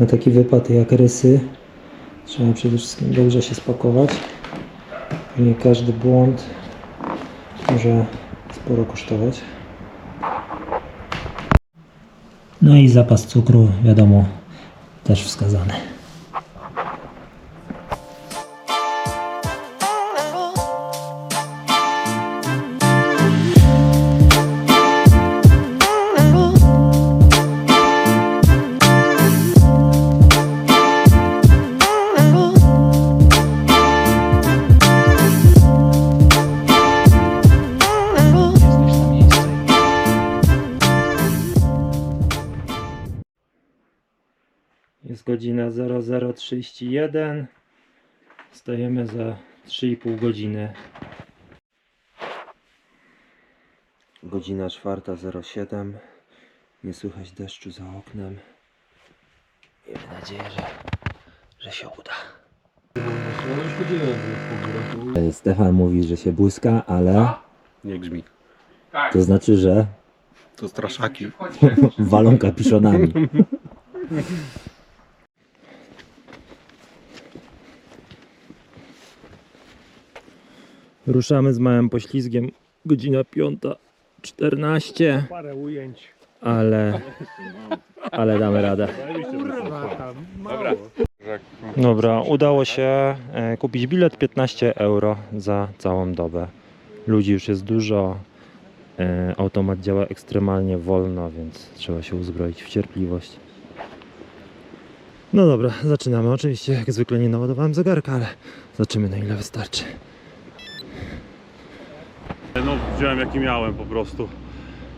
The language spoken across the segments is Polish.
Na taki wypad jak rysy trzeba przede wszystkim dobrze się spakować. Nie każdy błąd może sporo kosztować. No i zapas cukru, wiadomo, też wskazany. Godzina 0031. Stajemy za 3,5 godziny. Godzina 4.07. Nie słychać deszczu za oknem. Miejmy nadzieję, że, że się uda. Stefan mówi, że się błyska, ale Nie grzmi. to znaczy, że To straszaki. walą kapiszonami. Ruszamy z małym poślizgiem. Godzina 5.14, Parę ujęć. ale, ale damy radę. Dobra. Dobra, udało się e, kupić bilet 15 euro za całą dobę. Ludzi już jest dużo. e, Automat działa ekstremalnie wolno, więc trzeba się uzbroić w cierpliwość. No dobra, zaczynamy. Oczywiście, jak zwykle nie naładowałem zegarka, ale zobaczymy na ile wystarczy. No wziąłem jaki miałem po prostu.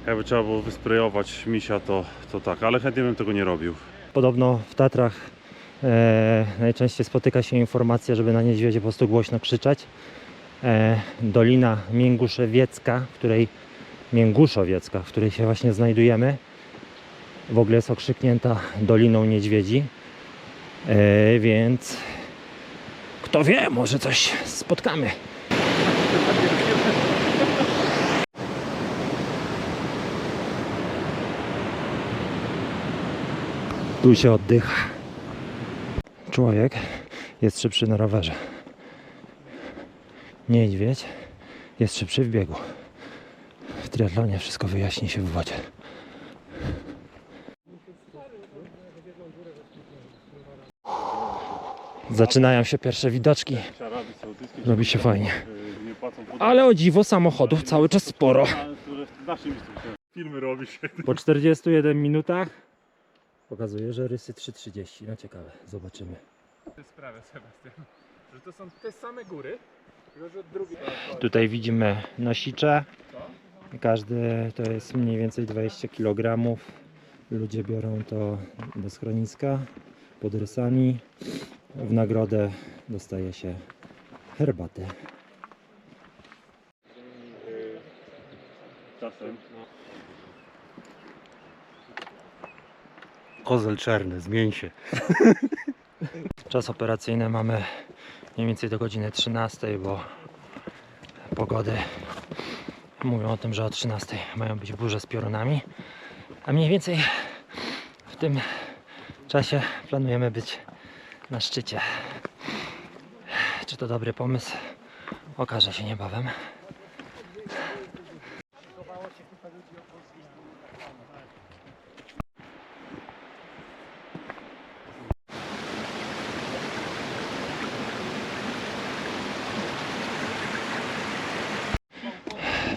Jakby trzeba było wysprejować misia, to, to tak, ale chętnie bym tego nie robił. Podobno w Tatrach e, najczęściej spotyka się informacja, żeby na niedźwiedzie po prostu głośno krzyczeć. E, Dolina Mięguszewiecka, w której Mięguszowiecka, w której się właśnie znajdujemy, w ogóle jest okrzyknięta Doliną Niedźwiedzi. E, więc kto wie, może coś spotkamy. Tu się oddycha. Człowiek jest szybszy na rowerze. Niedźwiedź jest szybszy w biegu. W triatlonie wszystko wyjaśni się w wodzie. Zaczynają się pierwsze widoczki. Robi się fajnie. Ale o dziwo samochodów cały czas sporo. filmy robi się. Po 41 minutach pokazuje, że rysy 3.30. No ciekawe, zobaczymy. sprawę, Sebastian. Że to są te same góry, tylko że od drugiej. Tutaj widzimy nosicze. Każdy to jest mniej więcej 20 kg. Ludzie biorą to do schroniska pod rysami. W nagrodę dostaje się herbatę. Czasem. Kozel czerny, zmień się. Czas operacyjny mamy mniej więcej do godziny 13, bo pogody mówią o tym, że o 13 mają być burze z piorunami. A mniej więcej w tym czasie planujemy być na szczycie. Czy to dobry pomysł? Okaże się niebawem.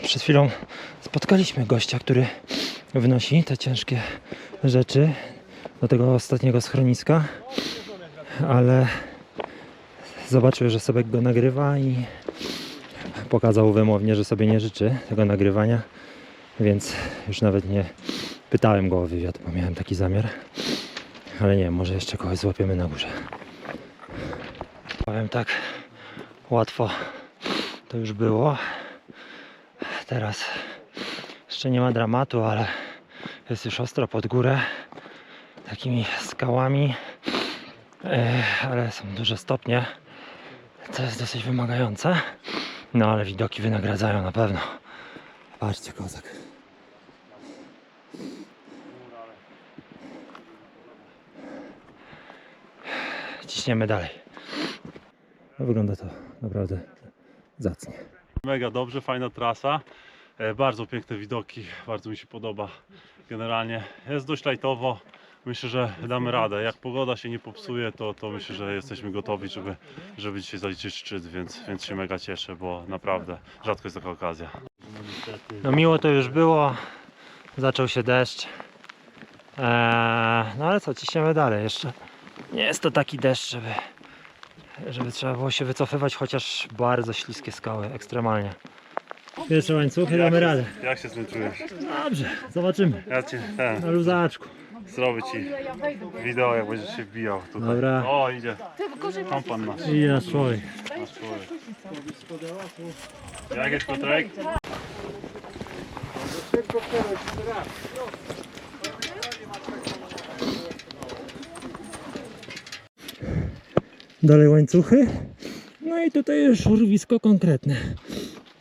Przed chwilą spotkaliśmy gościa, który wnosi te ciężkie rzeczy do tego ostatniego schroniska, ale zobaczył, że Sobek go nagrywa i pokazał wymownie, że sobie nie życzy tego nagrywania, więc już nawet nie pytałem go o wywiad, bo miałem taki zamiar. Ale nie wiem, może jeszcze kogoś złapiemy na górze. Powiem tak, łatwo to już było. Teraz jeszcze nie ma dramatu, ale jest już ostro pod górę takimi skałami, e, ale są duże stopnie, co jest dosyć wymagające. No ale widoki wynagradzają na pewno. Patrzcie, kozak. ciśniemy dalej. Wygląda to naprawdę zacnie. Mega dobrze, fajna trasa. E, Bardzo piękne widoki, bardzo mi się podoba. Generalnie jest dość lajtowo. Myślę, że damy radę. Jak pogoda się nie popsuje, to, to myślę, że jesteśmy gotowi, żeby, żeby dzisiaj zaliczyć szczyt, więc, więc się mega cieszę, bo naprawdę rzadko jest taka okazja. No miło to już było. Zaczął się deszcz. Eee, no ale co, ciśniemy dalej. Jeszcze nie jest to taki deszcz, żeby, żeby trzeba było się wycofywać, chociaż bardzo śliskie skały, ekstremalnie. Pierwsze łańcuchy, damy radę. Jak się z tym czujesz? Dobrze, zobaczymy. Ja ci ten, Na luzaczku. zrobię ci wideo, jak będziesz się wbijał tutaj. Dobra. O, idzie. Tam pan nasz. I nasz człowiek. nasz człowiek. Jak jest Piotrek? Dalej łańcuchy. No i tutaj już urwisko konkretne.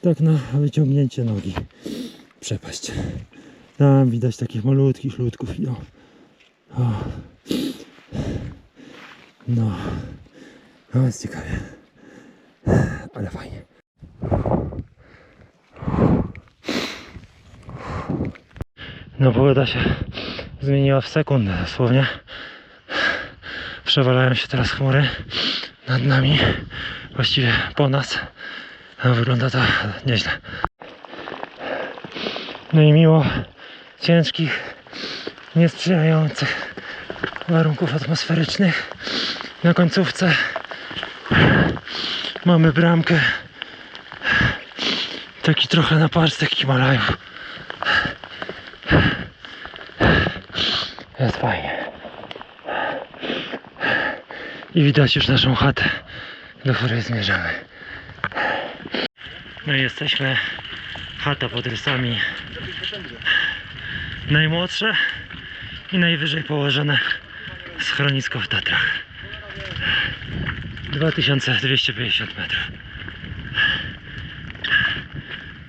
Tak na wyciągnięcie nogi. Przepaść. Tam widać takich malutkich ludków idą. O. No. No jest ciekawie. Ale fajnie. No pogoda się zmieniła w sekundę dosłownie. Przewalają się teraz chmury nad nami, właściwie po nas. No, wygląda to nieźle. No i mimo ciężkich, niesprzyjających warunków atmosferycznych na końcówce mamy bramkę. Taki trochę naparstek Himalajów. Jest fajnie. I widać już naszą chatę, do której zmierzamy. No i jesteśmy. Chata pod rysami. Najmłodsze i najwyżej położone schronisko w Tatrach. 2250 metrów.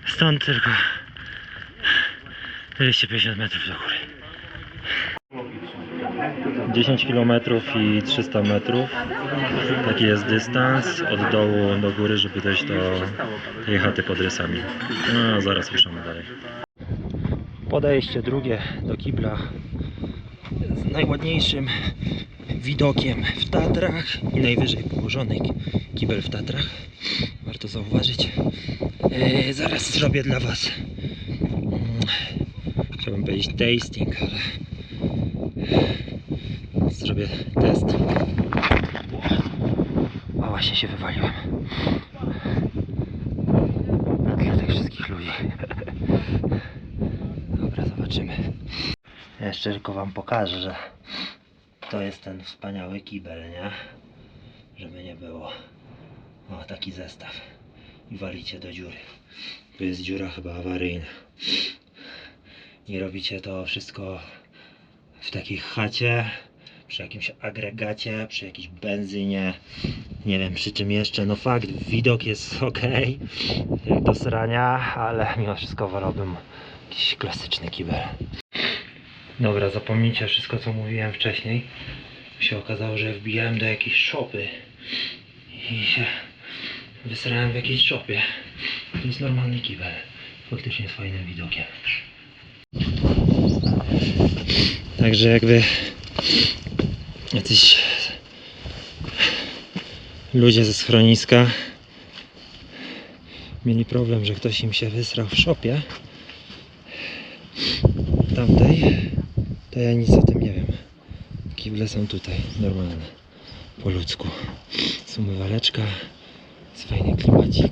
Stąd tylko 250 metrów do góry. 10 km i 300 metrów. Taki jest dystans od dołu do góry, żeby dojść do tej chaty pod rysami. No, zaraz ruszamy dalej. Podejście drugie do kibla z najładniejszym widokiem w Tatrach i najwyżej położony kibel w Tatrach. Warto zauważyć. E, zaraz zrobię dla Was. mm, Chciałbym powiedzieć tasting, ale zrobię test. A właśnie się wywaliłem. Dla tych wszystkich ludzi. Dobra, zobaczymy. Jeszcze tylko wam pokażę, że to jest ten wspaniały kibel, nie? Żeby nie było. O, taki zestaw. I walicie do dziury. Tu jest dziura chyba awaryjna. I robicie to wszystko w takiej chacie, przy jakimś agregacie, przy jakiejś benzynie, nie wiem przy czym jeszcze. No fakt, widok jest ok, do srania, ale mimo wszystko wolałbym jakiś klasyczny kibel. Dobra, zapomnijcie wszystko co mówiłem wcześniej. Się okazało, że wbijałem do jakiejś szopy i się wysrałem w jakiejś szopie. To jest normalny kibel. Faktycznie z fajnym widokiem. Także jakby jacyś ludzie ze schroniska mieli problem, że ktoś im się wysrał w szopie tamtej, to ja nic o tym nie wiem. Kible są tutaj, normalne, po ludzku. Jest umywaleczka, jest fajny klimacik.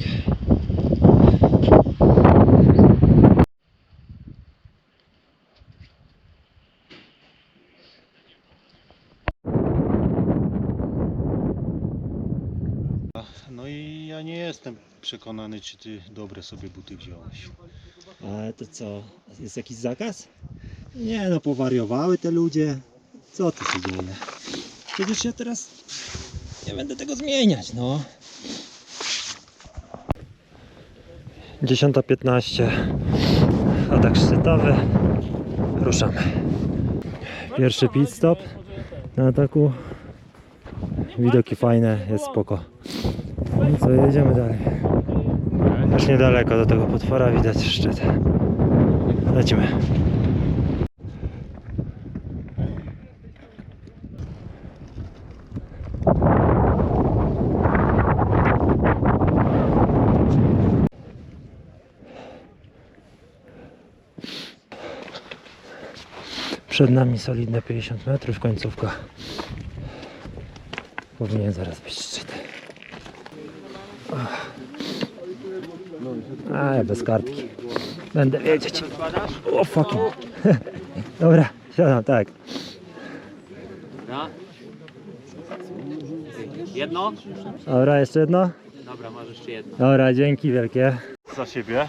No i ja nie jestem przekonany, czy ty dobre sobie buty wziąłeś. Ale to co, jest jakiś zakaz? Nie no, powariowały te ludzie. Co tu się dzieje? Przecież ja teraz nie będę tego zmieniać, no. 10.15 Atak szczytowy Ruszamy Pierwszy pit stop Na ataku widoki fajne, jest spoko. Co, jedziemy dalej. Już niedaleko do tego potwora widać szczyt. Lecimy. Przed nami solidne 50 metrów, końcówka. Powinien zaraz być szczyt. A, bez kartki. Będę wiedzieć. O fucking. Dobra, siadam, tak. Jedno? Dobra, jeszcze jedno? Dobra, masz jeszcze jedno. Dobra, dzięki wielkie. Za siebie.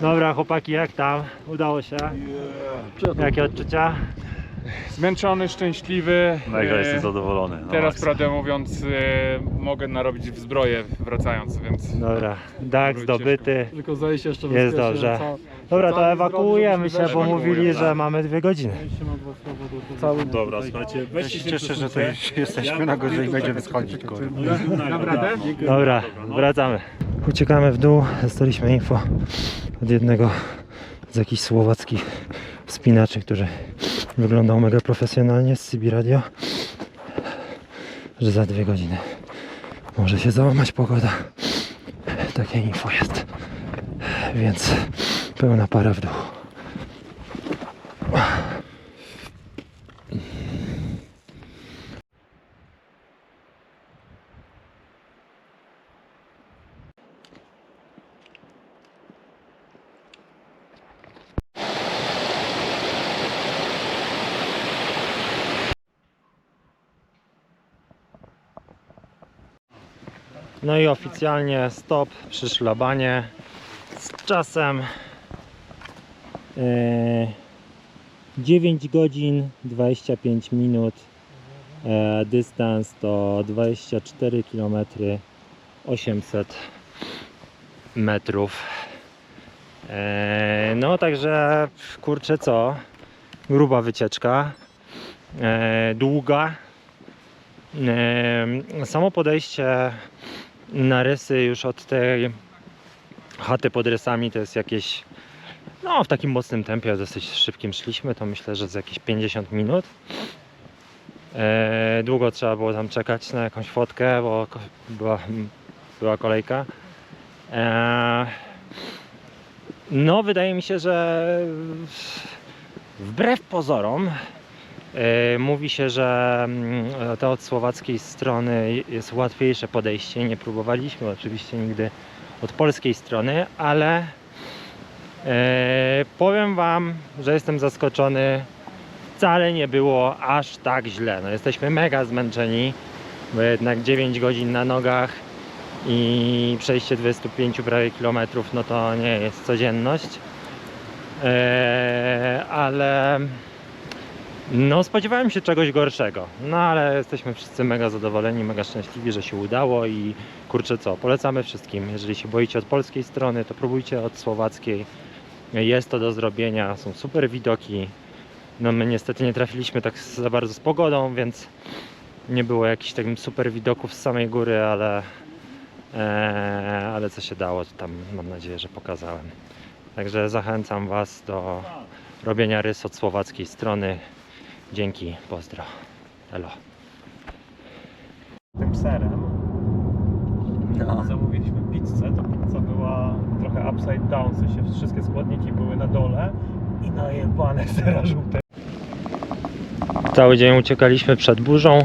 Dobra, chłopaki, jak tam? Udało się? Jakie odczucia? Zmęczony, szczęśliwy. Mega e, jestem zadowolony. No, Teraz, Max. prawdę mówiąc, e, mogę narobić w zbroję wracając, więc. Dobra, dach Wróćcie. zdobyty. Tylko zajście jeszcze Jest dobrze. Dobra, to ewakuujemy się, bo mówili, że tak. mamy dwie godziny. Cały- Dobra, słuchajcie, Ja się cieszę, że to już jesteśmy na górze i będziemy schodzić. Dobra, wracamy. Uciekamy w dół. Dostaliśmy info od jednego z jakichś słowackich wspinaczy, który wyglądał mega profesjonalnie z CB Radio, że za dwie godziny może się załamać pogoda. Takie info jest. Więc pełna para w dół. No i oficjalnie stop przy szlabanie z czasem yy, 9 godzin 25 minut. E, dystans to 24 km 800 metrów. E, no także kurczę co, gruba wycieczka, e, długa. E, samo podejście na rysy już od tej chaty pod rysami to jest jakieś no w takim mocnym tempie, dosyć szybkim szliśmy, to myślę, że z jakieś 50 minut. E, długo trzeba było tam czekać na jakąś fotkę, bo była, była kolejka. E, no wydaje mi się, że wbrew pozorom Mówi się, że mm, to od słowackiej strony jest łatwiejsze podejście. Nie próbowaliśmy oczywiście nigdy od polskiej strony, ale e, powiem Wam, że jestem zaskoczony. Wcale nie było aż tak źle. No, jesteśmy mega zmęczeni, bo jednak 9 godzin na nogach i przejście 25 prawie kilometrów, no to nie jest codzienność. E, ale no, spodziewałem się czegoś gorszego, no ale jesteśmy wszyscy mega zadowoleni, mega szczęśliwi, że się udało i kurczę co, polecamy wszystkim. Jeżeli się boicie od polskiej strony, to próbujcie od słowackiej. Jest to do zrobienia, są super widoki. No my niestety nie trafiliśmy tak za bardzo z pogodą, więc nie było jakichś takich super widoków z samej góry, ale, e, ale co się dało, to tam mam nadzieję, że pokazałem. Także zachęcam Was do robienia rys od słowackiej strony. Dzięki, pozdro. Elo. tym serem. Zamówiliśmy pizzę, to pizza była trochę upside down, w sensie wszystkie składniki były na dole i najebane sera żółte. Cały dzień uciekaliśmy przed burzą.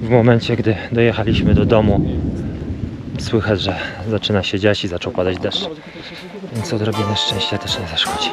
W momencie, gdy dojechaliśmy do domu, słychać, że zaczyna się dziać i zaczął padać deszcz. Więc odrobinę szczęścia też nie zaszkodzi.